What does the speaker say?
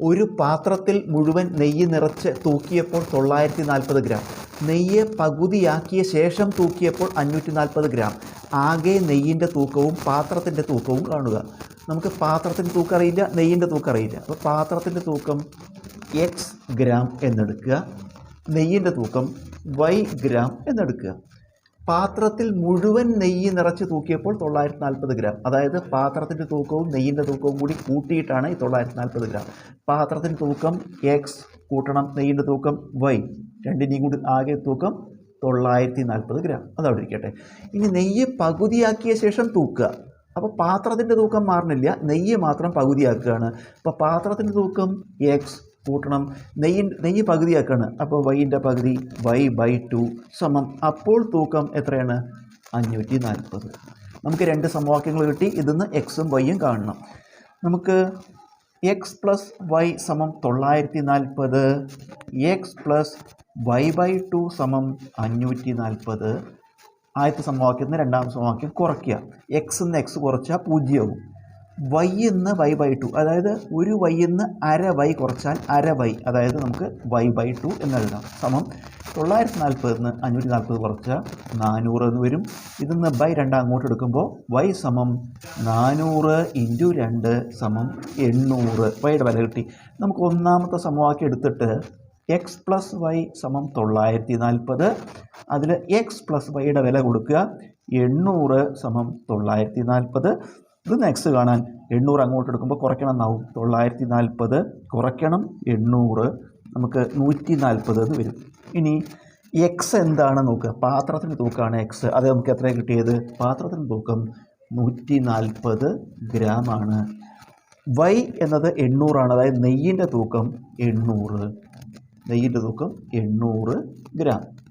ഒരു പാത്രത്തിൽ മുഴുവൻ നെയ്യ് നിറച്ച് തൂക്കിയപ്പോൾ തൊള്ളായിരത്തി നാൽപ്പത് ഗ്രാം. നെയ്യ് പകുതിയാക്കിയ ശേഷം തൂക്കിയപ്പോൾ അഞ്ഞൂറ്റി നാൽപ്പത് ഗ്രാം. ആകെ നെയ്യിന്റെ തൂക്കവും പാത്രത്തിന്റെ തൂക്കവും കാണുക. നമുക്ക് പാത്രത്തിന്റെ തൂക്കം അറിയില്ല നെയ്യിന്റെ തൂക്കം അറിയില്ല. അപ്പോൾ പാത്രത്തിന്റെ തൂക്കം എക്സ് ഗ്രാം എന്നെടുക്കുക. നെയ്യിന്റെ തൂക്കം വൈ ഗ്രാം എന്നെടുക്കുക. പാത്രത്തിൽ മുഴുവൻ നെയ്യ് നിറച്ച് തൂക്കിയപ്പോൾ തൊള്ളായിരത്തി നാൽപ്പത് ഗ്രാം. അതായത് പാത്രത്തിന്റെ തൂക്കവും നെയ്യിന്റെ തൂക്കവും കൂടി കൂട്ടിയിട്ടാണ് ഈ തൊള്ളായിരത്തി നാൽപ്പത് ഗ്രാം. പാത്രത്തിന്റെ തൂക്കം എക്സ് കൂട്ടണം നെയ്യിന്റെ തൂക്കം വൈ രണ്ടിന്റെയും കൂടി ആകെ തൂക്കം തൊള്ളായിരത്തി നാൽപ്പത് ഗ്രാം. അതവിടെ ഇരിക്കട്ടെ. ഇനി നെയ്യ് പകുതിയാക്കിയ ശേഷം തൂക്കുക. അപ്പോൾ പാത്രത്തിന്റെ തൂക്കം മാറുന്നില്ല. നെയ്യ് മാത്രം പകുതിയാക്കുകയാണ്. അപ്പോൾ പാത്രത്തിന്റെ തൂക്കം എക്സ് കൂട്ടണം. നെയ്യ് നെയ്യ് പകുതിയാക്കാണ്. അപ്പോൾ വൈന്റെ പകുതി വൈ ബൈ ടു സമം. അപ്പോൾ തൂക്കം എത്രയാണ്? അഞ്ഞൂറ്റി നാൽപ്പത് നമുക്ക് രണ്ട് സമവാക്യങ്ങൾ കിട്ടി. ഇതിന്ന് എക്സും വൈയും കാണണം. നമുക്ക് എക്സ് പ്ലസ് വൈ സമം തൊള്ളായിരത്തി നാൽപ്പത് X plus Y by two സമം അഞ്ഞൂറ്റി നാൽപ്പത് ആദ്യത്തെ സമവാക്യത്തിൽ നിന്ന് രണ്ടാമത്തെ സമവാക്യം കുറയ്ക്കുക. എക്സ് നിന്ന് എക്സ് കുറച്ചാൽ പൂജ്യമാവും വൈ എന്ന് വൈ ബൈ ടു അതായത് ഒരു വൈ എന്ന് അര വൈ കുറച്ചാൽ അര വൈ അതായത് നമുക്ക് വൈ ബൈ ടു എന്ന് എഴുതാം. സമം തൊള്ളായിരത്തി നാൽപ്പതിൽ നിന്ന് അഞ്ഞൂറ്റി നാൽപ്പത് കുറച്ചാൽ നാനൂറ് എന്ന് വരും. ഇതിന്ന് ബൈ രണ്ട് അങ്ങോട്ട് എടുക്കുമ്പോൾ വൈ സമം നാനൂറ് ഇന്റു രണ്ട് സമം എണ്ണൂറ്. വൈയുടെ വില കിട്ടി. നമുക്ക് ഒന്നാമത്തെ സമവാക്യം എടുത്തിട്ട് എക്സ് പ്ലസ് വൈ സമം തൊള്ളായിരത്തി നാൽപ്പത് അതിൽ എക്സ് പ്ലസ് വൈയുടെ വില കൊടുക്കുക. എണ്ണൂറ് സമം തൊള്ളായിരത്തി നാൽപ്പത് ഇത് എക്സ് കാണാൻ എണ്ണൂറ് അങ്ങോട്ട് എടുക്കുമ്പോൾ കുറയ്ക്കണം എന്നാവും തൊള്ളായിരത്തി നാൽപ്പത് കുറയ്ക്കണം എണ്ണൂറ്. നമുക്ക് നൂറ്റി നാൽപ്പത് എന്ന് വരും. ഇനി എക്സ് എന്താണ് നോക്കുക? പാത്രത്തിന് തൂക്കമാണ് എക്സ് അത് നമുക്ക് എത്ര കിട്ടിയത്? പാത്രത്തിന് തൂക്കം നൂറ്റി നാൽപ്പത് ഗ്രാമാണ് വൈ എന്നത് എണ്ണൂറാണ്. അതായത് നെയ്യിന്റെ തൂക്കം എണ്ണൂറ്. നെയ്യിന്റെ തൂക്കം എണ്ണൂറ് ഗ്രാം